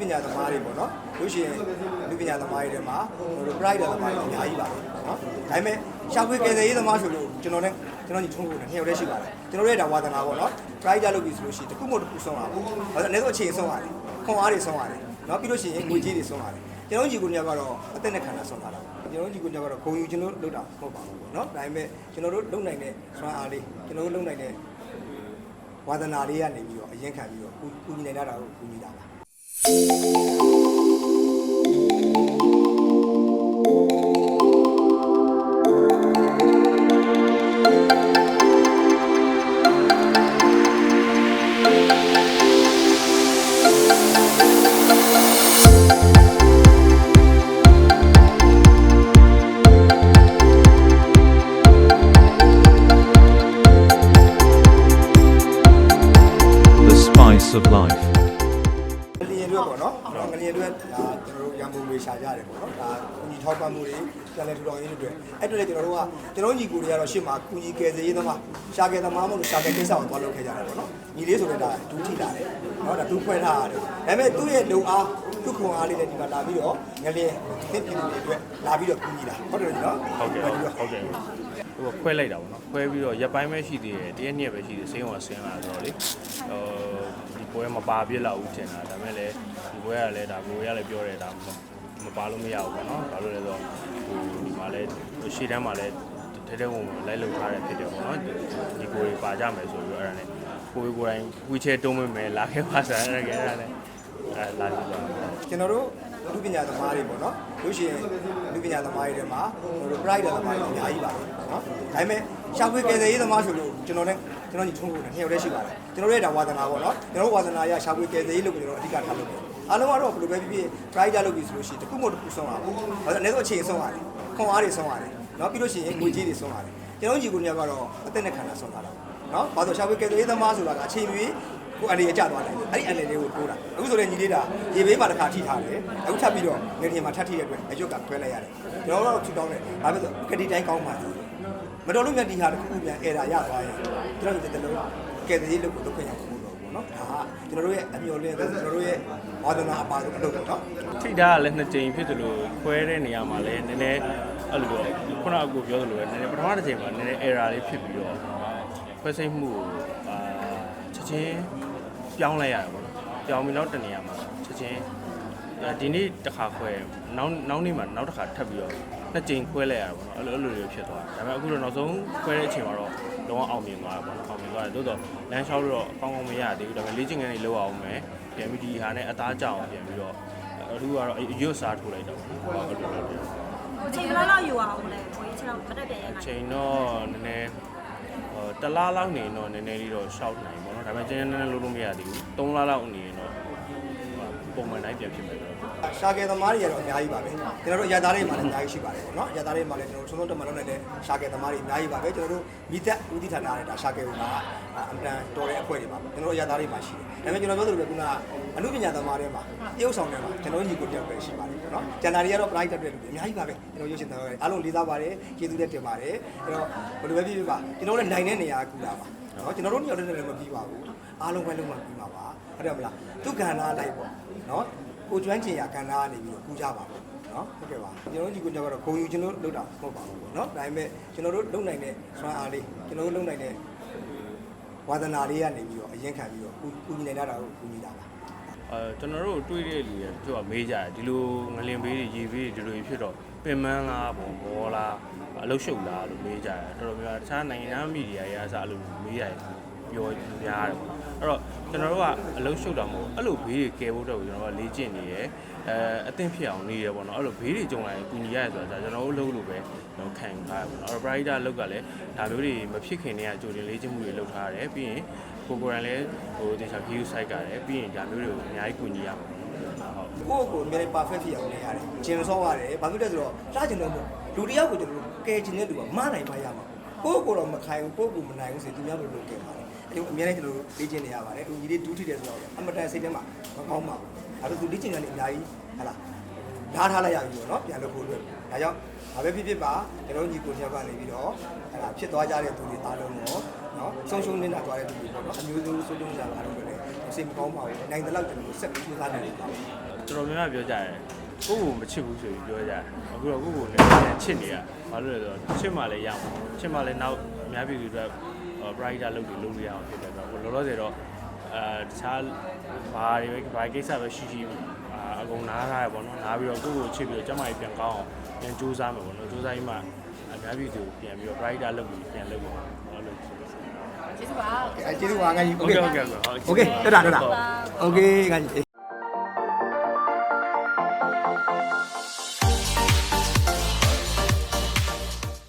ပညာသမားတွေပေါ့နော်လို့ရှိရင်လူပညာသမားတွေထဲမှာတို့ pride သမားတွေအများကြီးပါပဲနော်ဒါပေမဲ့ရှာဖွေကယ်ဆယ်ရေးသမားဆိုလို့ကျွန်တော်နဲ့ကျွန်တော်ညီထုံးကိုလည်းနှစ်ယောက်တည်းရှိပါတယ်ကျွန်တော်တို့ရဲ့ဒါဝါသနာပေါ့နော် pride လုပ်ပြီဆိုလို့ရှိရင်တစ်ခုမဟုတ်တစ်ခုဆုံးအောင်ဘာလို့လဲဆိုအချိန်ဆုံးရတယ်ခွန်အားတွေဆုံးရတယ်နော်ပြီးလို့ရှိရင်ငွေကြေးတွေဆုံးရတယ်ကျွန်တော်ညီကိုညကတော့အသက်နဲ့ခန္ဓာဆုံးတာလားကျွန်တော်ညီကိုညကတော့ဂုံယူကျွန်တော်လုပ်တာမဟုတ်ပါဘူးပေါ့နော်ဒါပေမဲ့ကျွန်တော်တို့လုပ်နိုင်တဲ့ဆွမ်းအားလေးကျွန်တော်တို့လုပ်နိုင်တဲ့ဝါသနာလေးကနေပြီးတော့အရင်ခံပြီးတော့ကုကုညီနေတာကိုကုညီတာပါ Música ရန်ကုန်တွေရှာကြတယ်ပေါ့နော်ဒါကုညီထောက်ပံ့မှုတွေပြန်လဲထူထောင်ရေးတွေအဲ့အတွက်လည်းကျွန်တော်တို့ကကျွန်တော်ညီကိုတွေကတော့ရှေ့မှာကုညီကယ်ဆယ်ရေးသမားရှာကယ်သမားမဟုတ်လို့ရှာကယ်ကိစ္စကိုသွားလုပ်ခဲ့ကြတယ်ပေါ့နော်ညီလေးဆိုတော့ဒါဒူးထိလာတယ်နော်ဒါဒူးခွဲထားရတယ်ဒါပေမဲ့သူ့ရဲ့လုံအားသူ့ခွန်အားလေးနဲ့ဒီမှာလာပြီးတော့ငလျင်သစ်ပြည်တွေအတွက်လာပြီးတော့ကုညီတာဟုတ်တယ်နော်ဟုတ်ကဲ့ဟုတ်ကဲ့ဟိုခွဲလိုက်တာပေါ့နော်ခွဲပြီးတော့ရက်ပိုင်းပဲရှိသေးတယ်တရက်နှစ်ရက်ပဲရှိသေးစိမ်းဝါဆင်းလာဆိုတော့လေဟိုဒီပွဲမပါပြစ်လောက်ဦးတင်တာဒါပေမဲ့လည်းဒီပွဲကလည်းဒါကိုရလည်းပြောတယ်ဒါ မပါလို့မရဘူးပေါ့နော်ဘာလို့လဲဆိုတော့ဟိုဒီမှာလည်းရှေ့တန်းမှာလည်းထဲထဲဝင်ဝင်လိုက်လုံထားတယ်ဖြစ်တယ်ပေါ့နော်ဒီကိုတွေပါကြမယ်ဆိုပြီးတော့အဲ့ဒါနဲ့ကိုယ်ကိုယ်တိုင်ဝီချဲတုံးမမယ်လာခဲ့ပါစားရခဲ့အဲ့ဒါနဲ့အဲ့လာကြည့်ပါကျွန်တော်တို့လူပညာသမားတွေပေါ့နော်လို့ရှိရင်လူပညာသမားတွေထဲမှာတို့ pride သမားတွေအများကြီးပါပဲနော်ဒါပေမဲ့ရှာဖွေကယ်ဆယ်ရေးသမားဆိုလို့ကျွန်တော်နဲ့ ကျွန်တော်ညီထုံးကိုလည်းနှစ်ယောက်တည်းရှိပါတယ်ကျွန်တော်တို့ရဲ့ဒါဝါသနာပေါ့နော်ကျွန်တော်တို့ဝါသနာရရှာဖွေကယ်ဆယ်ရေးလို့ကျွန်တော်အဓိကထားလို့အားလုံးကတော့ဘယ်လိုပဲဖြစ်ဖြစ် pride လုပ်ပြီဆိုလို့ရှိရင်တစ်ခုမဟုတ်တစ်ခုဆုံးအောင်ဘာလို့လဲဆိုအချိန်ဆုံးရတယ်ခွန်အားတွေဆုံးရတယ်နော်ပြီးလို့ရှိရင်ငွေကြေးတွေဆုံးရတယ်ကျွန်တော်ညီကိုညကတော့အသက်နဲ့ခန္ဓာဆုံးတာတော့နော်ဘာလို့ရှာဖွေကယ်ဆယ်ရေးသမားဆိုတာကအချိန်ကြီးကိုအနေရကြသွားတယ်အဲ့ဒီအနေလေးကိုတိုးတာအခုဆိုလည်းညီလေးတာရေဘေးမှာတစ်ခါထိထားတယ်အခုထပ်ပြီးတော့ငနေမှာထပ်ထိတဲ့အတွက်အရွက်ကခွဲလိုက်ရတယ်ကျွန်တော်တို့ထူတောင်းတယ်ဘာဖြစ်လို့ကတိတိုင်းကောင်းပါသေး မတော်လို့မြတ်ဒီဟာတစ်ခုခုပြန်အဲ့ဒါရသွားရင်ကျွန်တော်တို့ကျွန်တော်တို့ကဲသေးလို့ကိုလုပ်ခွင့်ရမှာပေါ့နော်ဒါကကျွန်တော်တို့ရဲ့အမျော်လင့်ကျွန်တော်တို့ရဲ့ဝါသနာအပါဆုံးအလုပ်ပေါ့နော်ထိတာကလည်းနှစ်ကြိမ်ဖြစ်တယ်လို့ခွဲတဲ့နေရာမှာလည်းနည်းနည်းအဲ့လိုခုနကအကူပြောသလိုပဲနည်းနည်းပထမတစ်ကြိမ်မှာနည်းနည်း error လေးဖြစ်ပြီးတော့ခွဲစိတ်မှုအာချက်ချင်းပြောင်းလိုက်ရတယ်ပေါ့နော်ပြောင်းပြီးတော့တနေရာမှာချက်ချင်း ဒီနေ့တစ်ခါခွဲနောက်နောက်နေ့မှာနောက်တစ်ခါထပ်ပြီးတော့နှစ်ကြိမ်ခွဲလိုက်ရတယ်ပေါ့နော်အဲ့လိုအဲ့လိုလေးဖြစ်သွားတယ်ဒါပေမဲ့အခုတော့နောက်ဆုံးခွဲတဲ့အချိန်မှာတော့လုံးဝအောင်မြင်သွားတယ်ပေါ့နော်အောင်မြင်သွားတယ်သို့တော့လမ်းလျှောက်လို့တော့အကောင်းကောင်းမရသေးဘူးဒါပေမဲ့လေ့ကျင့်ခန်းတွေလုပ်အောင်မယ်ပြန်ပြီးဒီဟာနဲ့အသားကျအောင်ပြန်ပြီးတော့အခုကတော့အရွတ်စားထိုးလိုက်တော့ဟုတ်အဲ့လိုလုပ်တယ်ဟိုချိန်ဘယ်လောက်လောက်ယူအောင်လဲကိုကြီးချက်တော့မတက်ပြန်ရနိုင်အချိန်တော့နည်းနည်းဟိုတစ်လားလောက်နေရင်တော့နည်းနည်းလေးတော့ရှောက်နိုင်ပေါ့နော်ဒါပေမဲ့ကျင်းကျင်းနည်းနည်းလုပ်လို့မရသေးဘူး၃လားလောက်နေရင်တော့ ပုံမှန်တိုင်းပြန်ဖြစ်မယ်တော့ရှာကယ်သမားတွေကတော့အများကြီးပါပဲကျွန်တော်တို့အရသားတွေမှာလည်းအများကြီးရှိပါတယ်ပေါ့နော်အရသားတွေမှာလည်းကျွန်တော်ဆုံးဆုံးတက်မှလုပ်နေတဲ့ရှာကယ်သမားတွေအများကြီးပါပဲကျွန်တော်တို့မိသက်ဦးတိဌာနနဲ့ဒါရှာကယ်ကကအမှန်တန်တော်တဲ့အဖွဲ့တွေပါကျွန်တော်တို့အရသားတွေမှာရှိတယ်ဒါပေမဲ့ကျွန်တော်ပြောသလိုပဲခုနကအမှုပညာသမားတွေမှာတရုပ်ဆောင်တွေမှာကျွန်တော်ညီကိုတက်ပဲရှိပါတယ်ပေါ့နော်ကျန်တာတွေကတော့ pride တက်တဲ့လူတွေအများကြီးပါပဲကျွန်တော်ရုပ်ရှင်သားတွေအားလုံးလေးစားပါတယ်ကျေးဇူးလည်းတင်ပါတယ်အဲ့တော့ဘယ်လိုပဲဖြစ်ဖြစ်ပါကျွန်တော်တို့လည်းနိုင်တဲ့နေရာကူတာပါ နော်ကျွန်တော်တို့ညော်တဲ့လည်းမပြီးပါဘူးအားလုံးပဲလုံးဝပြီးပါပါဟုတ်တယ်မလားသူကဏ္ဍလိုက်ပေါ့နော်ကိုကျွမ်းကျင်ရာကဏ္ဍကနေပြီးတော့ကူကြပါမယ်နော်ဟုတ်ကဲ့ပါကျွန်တော်တို့ဒီကိုကတော့ဂုံယူကျွန်တော်တို့လုပ်တာမဟုတ်ပါဘူးပေါ့နော်ဒါပေမဲ့ကျွန်တော်တို့လုပ်နိုင်တဲ့ဆွမ်းအားလေးကျွန်တော်တို့လုပ်နိုင်တဲ့ဝါသနာလေးကနေပြီးတော့အရင်ခံပြီးတော့ကူကူညီနေတာကိုကူညီတာပါအဲကျွန်တော်တို့တွေးတဲ့လူတွေသူကမေးကြတယ်ဒီလိုငလင်ဘေးတွေရေဘေးတွေဒီလိုဖြစ်တော့ ပင်မန်းလားပေါ့ဘောလားအလုတ်ရှုပ်လားလို့မေးကြတယ်တော်တော်များများတခြားနိုင်ငံသားမီဒီယာတွေကစားလို့မေးရတယ်ပြောများတယ်ပေါ့အဲ့တော့ကျွန်တော်တို့ကအလုတ်ရှုပ်တာမဟုတ်အဲ့လိုဘေးတွေကယ်ဖို့တော့ကျွန်တော်ကလေ့ကျင့်နေရယ်အဲအသင့်ဖြစ်အောင်နေရပေါ့နော်အဲ့လိုဘေးတွေကြုံလာရင်ကူညီရရဆိုတာကျွန်တော်တို့လုပ်လို့ပဲကျွန်တော်ခံယူထားရပေါ့နော်အဲ့တော့ Brighter လောက်ကလည်းဒါမျိုးတွေမဖြစ်ခင်တည်းကကြိုတင်လေ့ကျင့်မှုတွေလုပ်ထားရတယ်ပြီးရင်ကိုကိုရန်လည်းဟိုတင်ချာ view site ကလည်းပြီးရင်ဒါမျိုးတွေကိုအများကြီးကူညီရမှာပေါ့နော်ဟုတ် ကိုယ့်ကိုယ်အမြဲတမ်း perfect ဖြစ်အောင်နေရတယ်ကျင်ဆော့ရတယ်ဘာဖြစ်လဲဆိုတော့စားကျင်တော့လူတယောက်ကိုကျွန်တော်တို့ကဲကျင်တဲ့လူကမနိုင်မှရမှာကိုယ့်ကိုယ်တော့မခိုင်ဘူးကိုယ့်ကိုယ်မနိုင်ဘူးဆိုသူများဘယ်လိုလုပ်ခဲ့ပါလဲအဲအများကြီးကျွန်တော်တို့လေ့ကျင့်နေရပါတယ်အခုညီလေးဒူးထိတယ်ဆိုတော့အမတန်စိတ်ထဲမှာမကောင်းပါဘူးအဲဒါသူလေ့ကျင့်တယ်အများကြီးဟာလားဓာတ်ထားလိုက်ရပြီပေါ့နော်ပြန်လုပ်ဖို့အတွက်ဒါကြောင့်ဘာပဲဖြစ်ဖြစ်ပါကျွန်တော်ညီကိုညက်ကနေပြီးတော့အဲ့ဒါဖြစ်သွားကြတဲ့သူတွေအားလုံးတော့နော် ဆုံးရှုံးနေတာသွားတဲ့သူတွေပေါ့နော်အမျိုးမျိုးဆုံးရှုံးကြတာအားလုံးပဲလေကျွန်အစိမ်မကောင်းပါဘူးနိုင်တဲ့လောက်ကျွန်တော်ဆက်ပြီးကြိုးစားနေပါဘူးတော်တော်များများပြောကြတယ်ကိုယ့်ကိုမချစ်ဘူးဆိုပြီးပြောကြတယ်အခုတော့ကိုယ့်ကိုလည်းချစ်နေရဘာလို့လဲဆိုတော့ချစ်မှလည်းရမှာချစ်မှလည်းနောက်အများပြည်သူတွေ brighter လုပ်ပြီးလုပ်လို့ရအောင်ဖြစ်တယ်ဆိုတော့လောလောဆယ်တော့အဲတခြားဘာတွေပဲဘာကိစ္စပဲရှိရှိအာအကုန်နားထားရပေါ့နော်နားပြီးတော့ကိုယ့်ကိုချစ်ပြီးတော့ကျမကြီးပြန်ကောင်းအောင်ပြန်ကြိုးစားမှာပေါ့နော်ကြိုးစားပြီးမှအများပြည်သူပြန်ပြီးတော့ brighter လုပ်ပြီးပြန်လုပ်ပါတော့လို့ဆိုတော့ ကျေးဇူးပါ အဲကျေးဇူးပါငါကြီး ဟုတ်ကဲ့ဟုတ်ကဲ့ဟုတ်ကဲ့ โอเคတက်တာတက်တာโอเคငါကြီး